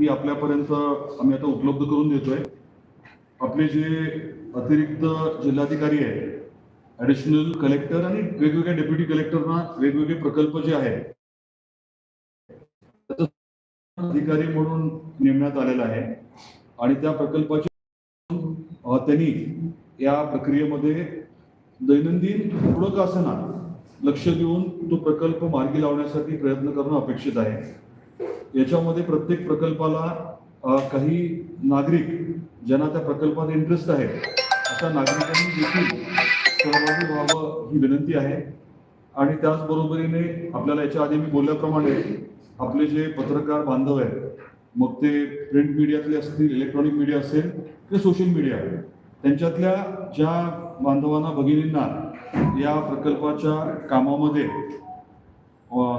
ती आपल्यापर्यंत आम्ही आता उपलब्ध करून देतोय. आपले जे अतिरिक्त जिल्हाधिकारी आहेत ऍडिशनल कलेक्टर आणि वेगवेगळ्या डेप्युटी कलेक्टरना वेगवेगळे प्रकल्प जे आहेत अधिकारी म्हणून नेमण्यात आलेला आहे. आणि त्या प्रकल्पाचे त्यांनी या प्रक्रियेमध्ये दैनंदिन थोडं का लक्ष देऊन तो प्रकल्प मार्गी लावण्यासाठी प्रयत्न करणं अपेक्षित आहे. याच्यामध्ये प्रत्येक प्रकल्पाला काही नागरिक ज्यांना त्या प्रकल्पात इंटरेस्ट आहे अशा नागरिकांनी देखील सहभागी व्हावं ही विनंती आहे. आणि त्याचबरोबरीने आपल्याला याच्या आधी मी बोलल्याप्रमाणे आपले जे पत्रकार बांधव आहेत मग ते प्रिंट मीडियातले असतील इलेक्ट्रॉनिक मीडिया असेल ते सोशल मीडिया त्यांच्यातल्या ज्या बांधवांना भगिनींना या प्रकल्पाच्या कामामध्ये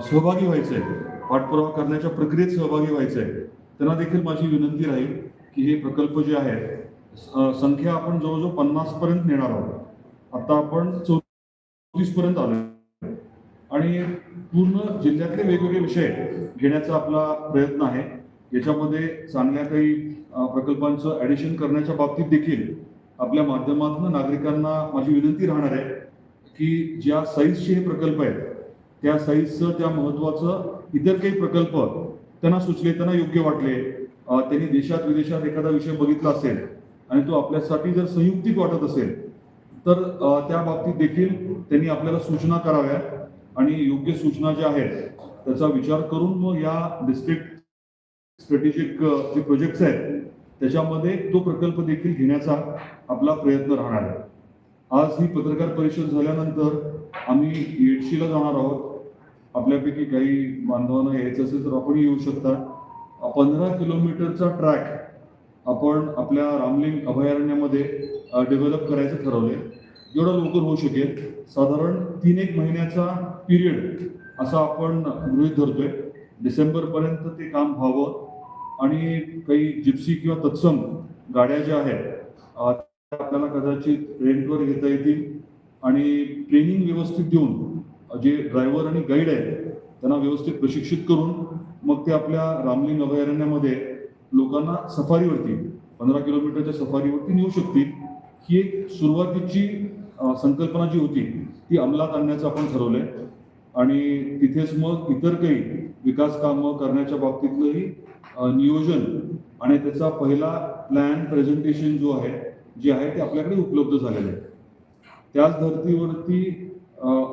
सहभागी व्हायचं आहे पाठपुरावा करण्याच्या प्रक्रियेत सहभागी व्हायचं आहे. त्यांना देखील माझी विनंती राहील की हे प्रकल्प जे आहेत संख्या आपण जवळजवळ पन्नास पर्यंत नेणार आहोत. आता आपण चौतीस पर्यंत आलो आणि पूर्ण जिल्ह्यातले वेगवेगळे विषय घेण्याचा आपला प्रयत्न आहे. याच्यामध्ये चांगल्या काही प्रकल्पांचं ॲडिशन करण्याच्या बाबतीत देखील आपल्या माध्यमातून नागरिकांना माझी विनंती राहणार आहे की ज्या साईजचे हे प्रकल्प आहेत त्या साईजचं त्या महत्त्वाचं इतर काही प्रकल्प त्यांना सुचले त्यांना योग्य वाटले. त्यांनी देशात विदेशात एखादा विषय बघितला असेल आणि तो आपल्यासाठी जर संयुक्तिक वाटत असेल तर त्या बाबतीत देखील त्यांनी आपल्याला सूचना कराव्या आणि योग्य सूचना ज्या आहेत त्याचा विचार करून मग या डिस्ट्रिक्ट स्ट्रॅटेजिक जे प्रोजेक्ट्स आहेत त्याच्यामध्ये तो प्रकल्प देखील घेण्याचा आपला प्रयत्न राहणार आहे. आज ही पत्रकार परिषद झाल्यानंतर आम्ही येडशीला जाणार आहोत. आपल्यापैकी काही बांधवांना यायचं असेल तर आपण येऊ शकता. पंधरा किलोमीटरचा ट्रॅक आपण आपल्या रामलिंग अभयारण्यामध्ये डेव्हलप करायचं ठरवलंय. जेवढं लवकर होऊ शकेल साधारण तीन एक महिन्याचा पिरियड असा आपण गृहीत धरतोय. डिसेंबरपर्यंत ते काम व्हावं आणि काही जिप्सी किंवा तत्सम गाड्या ज्या आहेत त्या आपल्याला कदाचित रेंटवर घेता येतील आणि ट्रेनिंग व्यवस्थित देऊन जे ड्रायव्हर आणि गाईड आहेत त्यांना व्यवस्थित प्रशिक्षित करून मग ते आपल्या रामलिंग अभयारण्यामध्ये लोकांना सफारीवरती पंधरा किलोमीटरच्या सफारीवरती नेऊ शकतील. ही एक सुरुवातीची संकल्पना जी होती ती अंमलात आणण्याचं आपण ठरवलंय. आणि तिथेच मग इतर काही विकास कामं करण्याच्या बाबतीतलंही नियोजन आणि त्याचा पहिला प्लॅन प्रेझेंटेशन जो आहे जे आहे ते आपल्याकडे उपलब्ध झालेलं आहे. त्याच धर्तीवरती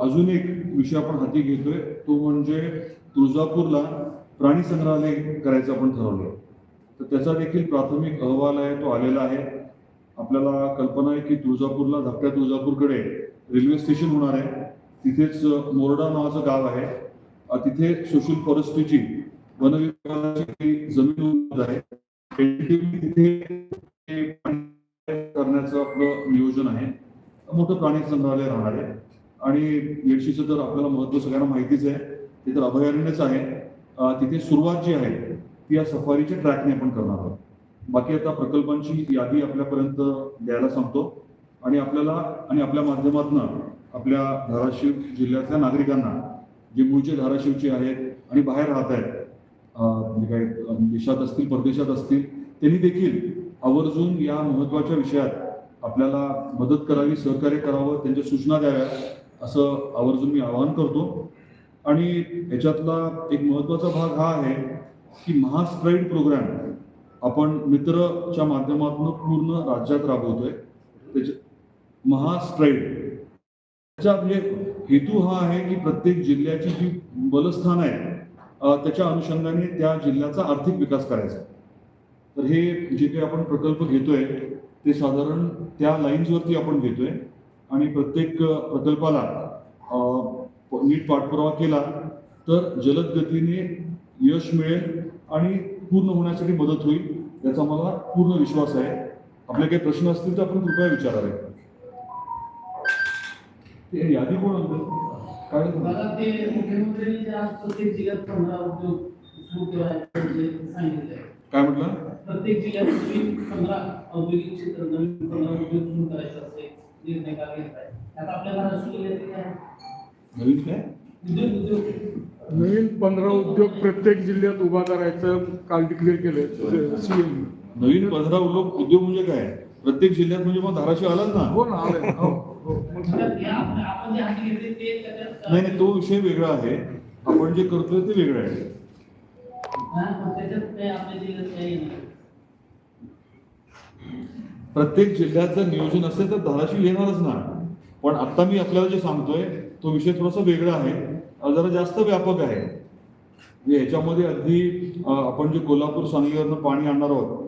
अजून एक विषय आपण हाती घेतोय तो म्हणजे तुळजापूरला प्राणी संग्रहालय करायचं आपण ठरवलं तर त्याचा देखील प्राथमिक अहवाल आहे तो आलेला आहे. आपल्याला कल्पना आहे की तुळजापूरला धाकट्या तुळजापूरकडे रेल्वे स्टेशन होणार आहे. तिथेच मोरडा नावाचं गाव आहे. तिथे सोशल फॉरेस्ट्रीची वन विभागाची जमीन आहे. तिथे करण्याचं आपलं नियोजन आहे. मोठं प्राणी संग्रहालय राहणार आहे. आणि येडशीचं तर आपल्याला महत्त्व सगळ्यांना माहितीच आहे. ते तर अभयारण्यच आहे. तिथे सुरुवात जी आहे ती या सफारीच्या ट्रॅकने आपण करणार आहोत. बाकी आता प्रकल्पांची यादी आपल्यापर्यंत द्यायला सांगतो. आणि आपल्याला आणि आपल्या माध्यमातून आपल्या धाराशिव जिल्ह्यातल्या नागरिकांना जे मूळचे धाराशिवचे आहेत आणि बाहेर राहत आहेत म्हणजे काय देशात असतील परदेशात असतील त्यांनी देखील आवर्जून या महत्त्वाच्या विषयात आपल्याला मदत करावी सहकार्य करावं त्यांच्या सूचना द्याव्या. असं आवर्जून मी आवाहन करतो. आणि याच्यातला एक महत्त्वाचा भाग हा आहे की महास्ट्राईड प्रोग्राम आपण मित्रच्या माध्यमातून पूर्ण राज्यात राबवतोय. त्याच्या महास्ट्राईड त्याचा म्हणजे हेतू हा आहे की प्रत्येक जिल्ह्याची जी बलस्थान आहे त्याच्या अनुषंगाने त्या जिल्ह्याचा आर्थिक विकास करायचा. तर हे जे काही आपण प्रकल्प घेतोय ते साधारण त्या लाईन्सवरती आपण घेतोय. आणि प्रत्येक प्रकल्पाला नीट पाठपुरावा केला तर जलद गतीने यश मिळेल आणि पूर्ण होण्यासाठी मदत होईल याचा मला पूर्ण विश्वास आहे. आपले काही प्रश्न असतील तर आपण कृपया विचारावे. ते यादी कोण? काय म्हणजे काय म्हटलं? प्रत्येक जिल्ह्यात पंधरा औद्योगिक क्षेत्र नवीन पंधरा उद्योग सुरू करायचे असे निर्णय आहे आता आहे? नवीन काय? उद्योग उद्योग. नवीन पंधरा उद्योग प्रत्येक जिल्ह्यात उभा करायचं काल डिक्लेअर केलं सीएम नवीन पंधरा उद्योग उद्योग म्हणजे काय? प्रत्येक जिल्ह्यात म्हणजे मग धाराशिव आलाच ना? हो ना आलंय. हो, हो. नाही नाही तो विषय वेगळा आहे. आपण जे करतोय ते वेगळं आहे. पण त्याच्यात काही आपल्या जिल्ह्यात काही नाही. प्रत्येक जिल्ह्याचं नियोजन असेल तर धाराशिव येणारच ना पण आता मी आपल्याला जे सांगतोय तो विषय थोडासा वेगळा आहे. जरा जास्त व्यापक आहे. म्हणजे ह्याच्यामध्ये अगदी आपण जे कोल्हापूर सांगलीवरनं पाणी आणणार आहोत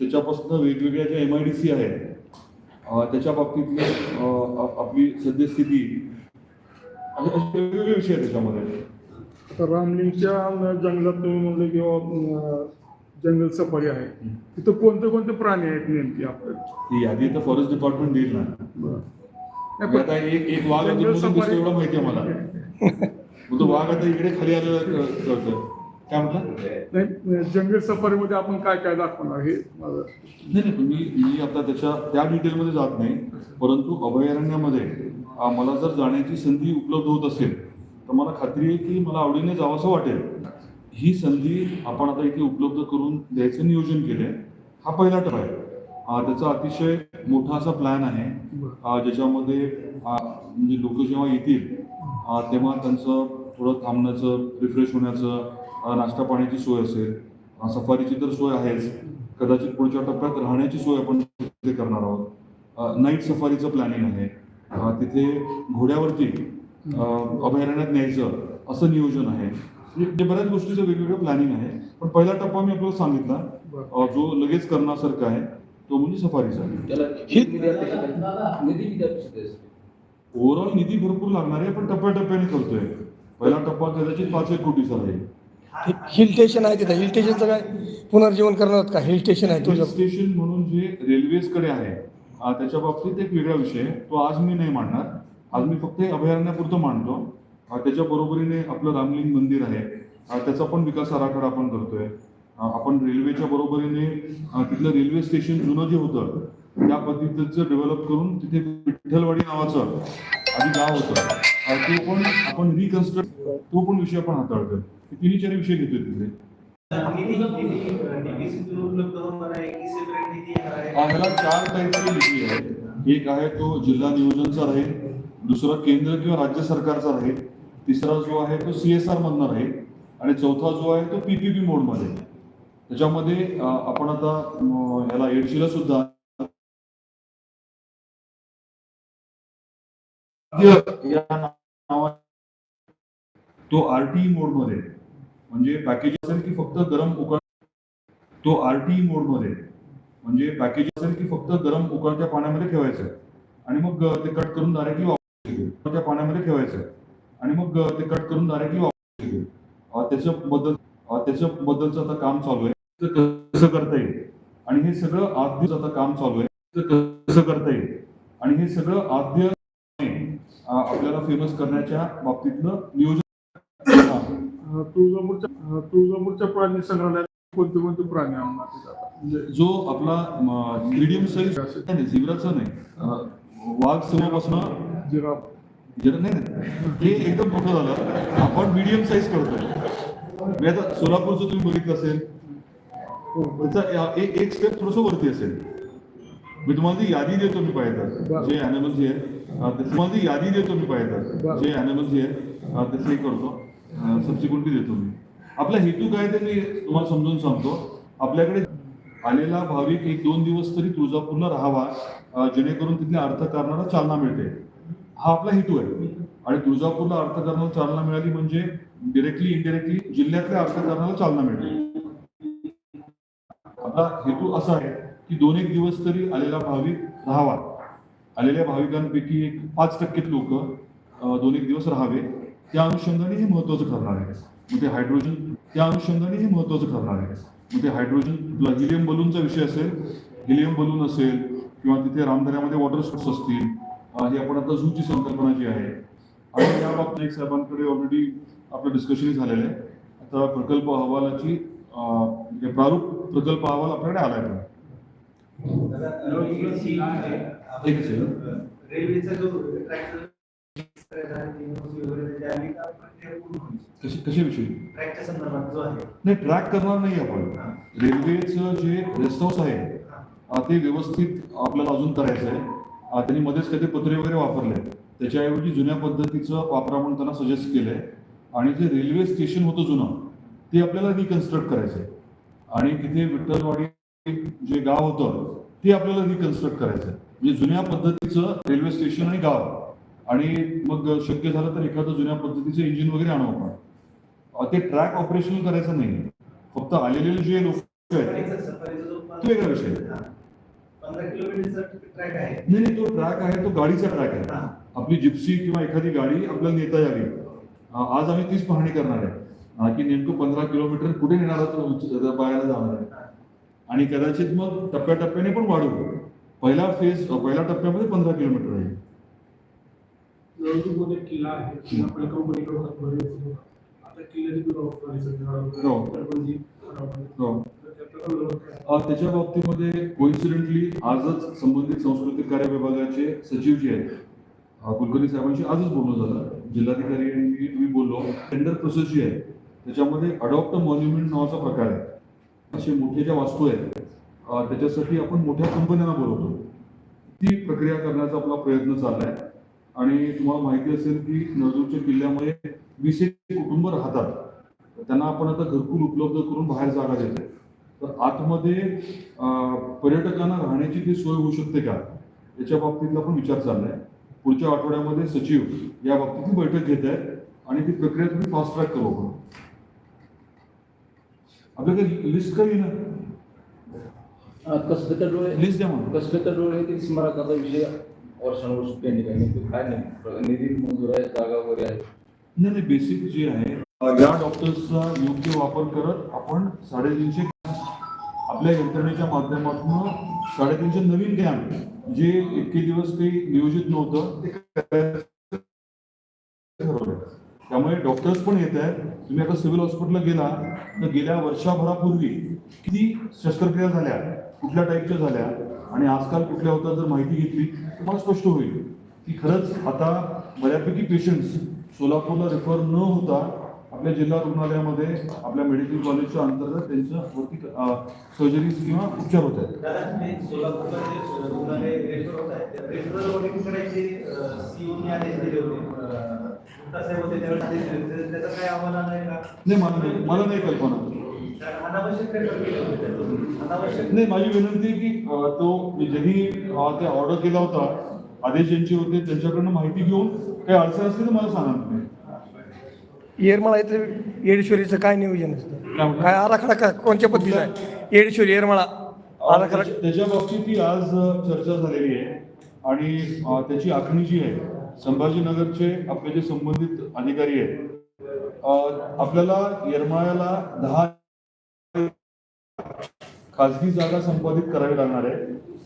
त्याच्यापासून वेगवेगळ्या ज्या एम आय डी सी आहेत त्याच्या बाबतीतली आपली सद्यस्थिती वेगवेगळे विषय आहेत त्याच्यामध्ये. रामलिंगच्या जंगलात तुम्ही म्हणले किंवा जंगल सफारी आहे. तिथं कोणते कोणते प्राणी आहेत नेमके आपल्याला? ती यादी तर फॉरेस्ट डिपार्टमेंट देईल ना. आता एक एक वाघ जंगल अजून दिसतो सफारी- एवढं माहिती आहे मला. मग तो वाघ आता इकडे खाली आलेला क- कळतं काय म्हटलं? नाही जंगल सफारीमध्ये आपण काय काय दाखवणार हे माझं नाही नाही मी मी आता त्याच्या त्या डिटेलमध्ये जात नाही. परंतु अभयारण्यामध्ये मला जर जाण्याची संधी उपलब्ध होत असेल तर मला खात्री आहे की मला आवडीने जावंसं वाटेल. ही संधी आपण आता इथे उपलब्ध करून द्यायचं नियोजन केलंय. हा पहिला टप्पा आहे. त्याचा अतिशय मोठा असा प्लॅन आहे. ज्याच्यामध्ये म्हणजे लोक जेव्हा येतील तेव्हा त्यांचं थोडं थांबण्याचं रिफ्रेश होण्याचं नाश्ता पाण्याची सोय असेल सफारीची तर सोय आहेच. कदाचित पुढच्या टप्प्यात राहण्याची सोय आपण तिथे करणार आहोत. नाईट सफारीचं प्लॅनिंग आहे. तिथे घोड्यावरती अभयारण्यात न्यायचं असं नियोजन आहे. म्हणजे बऱ्याच गोष्टीचं वेगवेगळं प्लॅनिंग आहे. पण पहिला टप्पा मी आपल्याला सांगितला. जो लगेच करण्यासारखा आहे तो म्हणजे सफारीचा ओव्हरऑल निधी भरपूर लागणार आहे पण टप्प्याटप्प्याने करतोय. पहिला टप्पा कदाचित पाच एक कोटीचा आहे. हिल स्टेशन आहे तिथं. हिल स्टेशनचं काय? पुनर्जीवन करणार का? हिल स्टेशन आहे हिल तुझं स्टेशन म्हणून जे रेल्वेजकडे आहे त्याच्या बाबतीत एक वेगळा विषय आहे. तो आज मी नाही मांडणार. आज मी फक्त अभयारण्यापुरतं मांडतो. त्याच्या बरोबरीने आपलं रामलिंग मंदिर आहे. त्याचा पण विकास आराखडा आपण करतोय. आपण रेल्वेच्या बरोबरीने तिथलं रेल्वे स्टेशन जुनं जे होतं त्या पद्धतीचं डेव्हलप करून तिथे विठ्ठलवाडी नावाचं आधी गाव होतं. तो पण आपण रिकन्स्ट्रक्ट तो पण विषय आपण हाताळतोय. तिन्ही चार विषय घेतोय तिथे. ह्याला चार टाईपची निधी आहे एक आहे तो जिल्हा नियोजनचा राहील दुसरा केंद्र किंवा राज्य सरकारचा राहील तिसरा जो आहे तो सी एस आर मधनं राहील आणि चौथा जो आहे तो पीपीपी मोडमध्ये त्याच्यामध्ये आपण आता याला ह्याला एडशीला सुद्धा तो आरटीई मोडमध्ये म्हणजे पॅकेज असेल की फक्त गरम उकळ तो आरटीई मोडमध्ये म्हणजे पॅकेज असेल की फक्त गरम उकळत्या पाण्यामध्ये ठेवायचं. आणि मग ते कट करून डायरेक्टली वापरायचे. पाण्यामध्ये ठेवायचं. आणि मग ते कट करून डायरेक्टली वापरायचे अ, त्याच्याबद्दल अ, त्याच्याबद्दलचं आता काम चालू आहे. कसं करता येईल? आणि हे सगळं आद्य आता काम चालू आहे. कसं करता येईल? आणि हे सगळं आद्य आपल्याला फेमस करण्याच्या बाबतीतलं नियोजन तुळजापूरच्या तुळजापूरच्या प्राणी संग्रहालयात कोणते कोणते प्राणी आणणार? म्हणजे जो आपला मीडियम साईज झिब्राचा नाही. वाघ समोरपासून जिराफ. जरा नाही हे एकदम मोठं झालं. आपण मीडियम साईज करतोय. मी आता सोलापूरचं तुम्ही बघितलं असेल. एक स्टेप थोडस वरती असेल. मी तुम्हाला ती यादी देतो मी पाहिजे. जे अॅनिमल जे आहे तुम्हाला ती यादी देतो मी पाहिजे. जे अॅनिमल जे आहे त्याचं हे करतो. सबसिक्वेंटली देतो मी. आपला हेतू काय ते मी तुम्हाला समजून सांगतो. आपल्याकडे आलेला भाविक एक दोन दिवस तरी तुळजापूरला राहावा जेणेकरून तिथल्या अर्थकारणाला चालना मिळते. हा आपला हेतू आहे. आणि तुळजापूरला अर्थकारणाला चालना मिळाली म्हणजे डिरेक्टली इनडिरेक्टली जिल्ह्यातल्या अर्थकारणाला चालना मिळाली. आपला हेतू असा आहे की दोन एक दिवस तरी आलेला भाविक राहावा. आलेल्या भाविकांपैकी एक पाच टक्के लोक दोन एक दिवस राहावे. त्या अनुषंगाने हे महत्वाचं ठरणार आहे. मग ते हायड्रोजन त्या अनुषंगाने हे महत्वाचं ठरणार आहे. मग ते हायड्रोजन हिलियम बलूनचा विषय असेल हिलियम बलून असेल किंवा तिथे रामदऱ्यामध्ये वॉटर स्पोर्ट्स असतील ही आपण आता झूची संकल्पना जी आहे आणि या बाबतीत एक साहेबांकडे ऑलरेडी आपलं डिस्कशन झालेलं आहे. आता प्रकल्प अहवालाची म्हणजे प्रारूप प्रकल्प अहवाल आपल्याकडे आलाय पण. एक जो कशी जो आहे. नाही ट्रॅक करणार नाही आपण. रेल्वेचं जे रेस्ट हाऊस आहे ते व्यवस्थित आपल्याला अजून करायचं आहे. त्यांनी मध्येच काहीतरी पत्रे वगैरे वापरले. त्याच्याऐवजी जुन्या पद्धतीचं वापरा म्हणून त्यांना सजेस्ट केलंय. आणि जे रेल्वे स्टेशन होतं जुनं ते आपल्याला रिकन्स्ट्रक्ट करायचं आहे आणि तिथे विठ्ठलवाडी जे गाव होतं ते आपल्याला रिकन्स्ट्रक्ट करायचं आहे म्हणजे जुन्या पद्धतीचं रेल्वे स्टेशन आणि गाव. आणि मग शक्य झालं तर एखादं जुन्या पद्धतीचं इंजिन वगैरे आणू आपण. ते ट्रॅक ऑपरेशन करायचं नाही फक्त आलेले जे लोक आहेत तो वेगळा विषय. नाही नाही तो ट्रॅक आहे तो गाडीचा ट्रॅक आहे. हा. आपली जिप्सी किंवा एखादी गाडी आपल्याला नेता यावी. आज आम्ही तीच पाहणी करणार आहे. की नेमकं पंधरा किलोमीटर कुठे नेणार तो बाहेर जाणार आहे. आणि कदाचित मग टप्प्याटप्प्याने पण वाढू. पहिला फेज पहिल्या टप्प्यामध्ये पंधरा किलोमीटर आहे. किल्ला आहे. त्याच्या बाबतीमध्ये कोइन्सिडेंटली आजच संबंधित सांस्कृतिक कार्य विभागाचे सचिव जे आहेत कुलकर्णी साहेबांशी आजच बोलणं झालं. जिल्हाधिकारी आणि मी बोललो. टेंडर प्रोसेस जी आहे त्याच्यामध्ये अडॉप्ट मॉन्युमेंट नावाचा प्रकार आहे. असे मोठे ज्या वास्तू आहेत त्याच्यासाठी आपण मोठ्या कंपन्यांना बोलवतो. ती प्रक्रिया करण्याचा आपला प्रयत्न चाललाय. आणि तुम्हाला माहिती असेल की नळदूरच्या किल्ल्यामध्ये वीस एक कुटुंब राहतात. त्यांना आपण आता घरकुल उपलब्ध करून बाहेर जागा देतोय. तर आतमध्ये पर्यटकांना राहण्याची ती सोय होऊ शकते का? याच्या बाबतीतला पण विचार चाललाय. पुढच्या आठवड्यामध्ये सचिव या बाबतीत बैठक घेत आहेत आणि ती प्रक्रिया तुम्ही फास्ट ट्रॅक करू आपण. आपल्याकडे लिस्ट काही ना? कसं तर डोळे लिस्ट द्या म्हणून कसं तर डोळे ते स्मारकाचा विषय. वर्षानुवर्ष पेंडिंग आहे नेमकं काय नाही. निधी मंजूर आहे जागा वगैरे आहे. नाही नाही बेसिक जे आहे या डॉक्टर्सचा योग्य वापर करत आपण साडेतीनशे आपल्या यंत्रणेच्या माध्यमातून साडेतीनशे नवीन कॅम्प जे इतके दिवस ते नियोजित नव्हतं ते त्यामुळे डॉक्टर्स पण येत आहेत. तुम्ही आता सिव्हिल हॉस्पिटलला गेला तर गेल्या वर्षभरापूर्वी किती शस्त्रक्रिया झाल्या कुठल्या टाईपच्या झाल्या आणि आजकाल कुठल्या होत्या जर माहिती घेतली तर तुम्हाला स्पष्ट होईल की खरंच आता बऱ्यापैकी पेशंट्स सोलापूरला रेफर न होता आपल्या जिल्हा रुग्णालयामध्ये आपल्या मेडिकल कॉलेजच्या अंतर्गत त्यांच्या वरती सर्जरीज किंवा उपचार होत आहेत. नाही मला नाही मला नाही कल्पना नाही माझी विनंती आहे की तो ज्यांनी ते ऑर्डर केला होता आदेश ज्यांचे होते त्यांच्याकडनं माहिती घेऊन काही अडचण असली तर मला सांगा येरमाळा इथले येडेश्वरीचं काय नियोजन असतं? काय आराखडा काय कोणत्या पद्धतीचा आहे? येडेश्वरी येरमाळा. आराखडा त्याच्या- बाबतीत ही आज चर्चा झालेली आहे. आणि त्याची आखणी जी आहे संभाजीनगरचे आपले जे संबंधित अधिकारी आहेत. आपल्याला येरमाळ्याला दहा खाजगी जागा संपादित करावी लागणार आहे.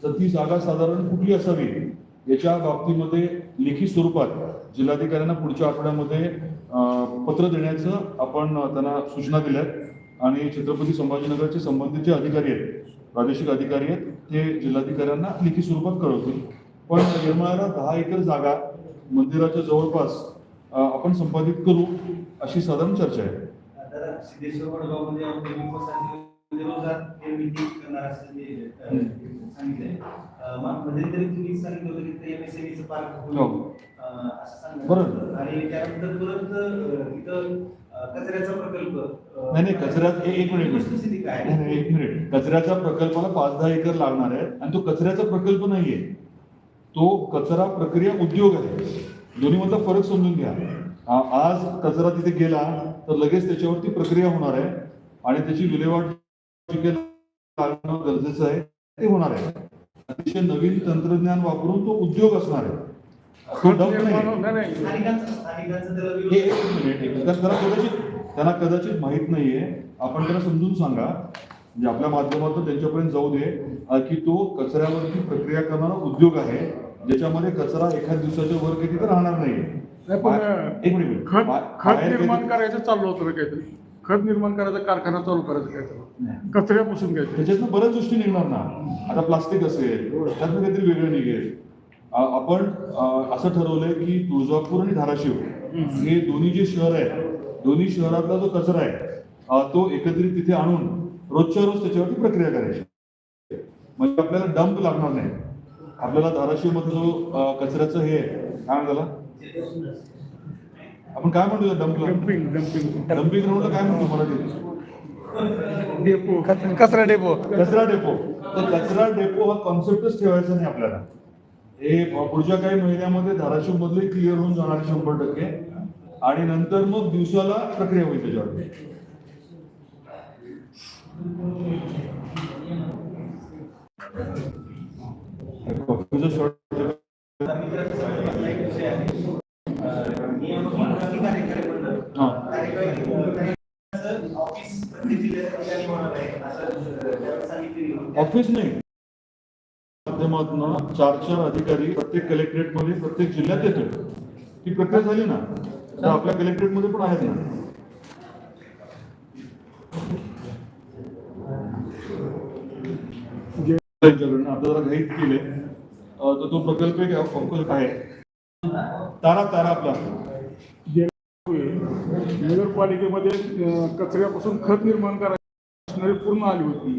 तर ती जागा साधारण कुठली असावी? याच्या बाबतीमध्ये लेखी स्वरूपात जिल्हाधिकाऱ्यांना पुढच्या आठवड्यामध्ये पत्र देण्याचं आपण त्यांना सूचना दिल्यात. आणि छत्रपती संभाजीनगरचे संबंधित जे अधिकारी आहेत प्रादेशिक अधिकारी आहेत ते जिल्हाधिकाऱ्यांना लेखी स्वरूपात कळवतील. पण येरमाळ्याला दहा एकर जागा मंदिराच्या जवळपास आपण संपादित करू अशी साधारण चर्चा आहे. सांगितलं असं सांगितलं बरोबर. आणि त्यानंतर परत अं, तिथं अं, कचऱ्याचा प्रकल्प अं, नाही नाही कचऱ्यात ए- एक मिनिट. एक मिनिट. वस्तुस्थिती काय? नाही, नाही, एक मिनिट. कचऱ्याच्या प्रकल्पाला पाच दहा एकर लागणार आहे आणि तो कचऱ्याचा प्रकल्प नाहीये. तो कचरा प्रक्रिया उद्योग आहे. दोन्ही मधला फरक समजून घ्या. आ- आज कचरा तिथे गेला तर लगेच त्याच्यावरती प्रक्रिया होणार आहे आणि त्याची विल्हेवाट जी काही लागणं गरजेचं आहे ते होणार आहे. अतिशय नवीन तंत्रज्ञान वापरून तो उद्योग असणार आहे. त्यांना कदाचित माहीत नाहीये. आपण त्यांना समजून सांगा. म्हणजे आपल्या माध्यमातून त्यांच्यापर्यंत जाऊ दे. की तो कचऱ्यावरती प्रक्रिया करणारा उद्योग आहे. ज्याच्यामध्ये कचरा एखाद दिवसाच्या वर किती तर राहणार नाही, एक मिनिट. खत निर्माण करायचं चाललं होतं ना काहीतरी. खत निर्माण करायचा कारखाना चालू करायचा काहीतरी. कचऱ्यापासून घ्यायचं. त्याच्यातनं बऱ्याच गोष्टी निघणार ना. आता प्लास्टिक असेल त्यातनं काहीतरी वेगळं निघेल. आपण असं ठरवलंय की तुळजापूर आणि धाराशिव हे दोन्ही जे शहर आहेत दोन्ही शहरातला जो कचरा आहे तो एकत्रित तिथे आणून रोजच्या रोज त्याच्यावरती प्रक्रिया करायची. म्हणजे आपल्याला डंप लागणार नाही. आपल्याला धाराशिवमध्ये जो कचऱ्याचं हे आहे, काय त्याला? आपण काय म्हणतो डंपला डम्पिंग डम्पिंग डंपिंग ग्राउंडला काय म्हणतो मराठीत? डेपो कच- कचरा डेपो कचरा डेपो तर कचरा डेपो हा कॉन्सेप्टच ठेवायचा नाही आपल्याला. हे पुढच्या काही महिन्यामध्ये धाराशिव मधले क्लिअर होऊन जाणार शंभर टक्के. आणि नंतर मग दिवसाला प्रक्रिया होईल त्याच्यावर. ऑफिस प्रत्येक माध्यमातून चार चार अधिकारी प्रत्येक कलेक्टरेटमध्ये प्रत्येक जिल्ह्यात येतो ती प्रक्रिया झाली ना? तर आपल्या कलेक्टरेटमध्ये पण आहेत ना? आता जरा घाईत केले. तर तो प्रकल्प एक प्रकल्प आहे. तारा तारा आपला. नगरपालिकेमध्ये कचऱ्यापासून खत निर्माण करायची पूर्ण आली होती.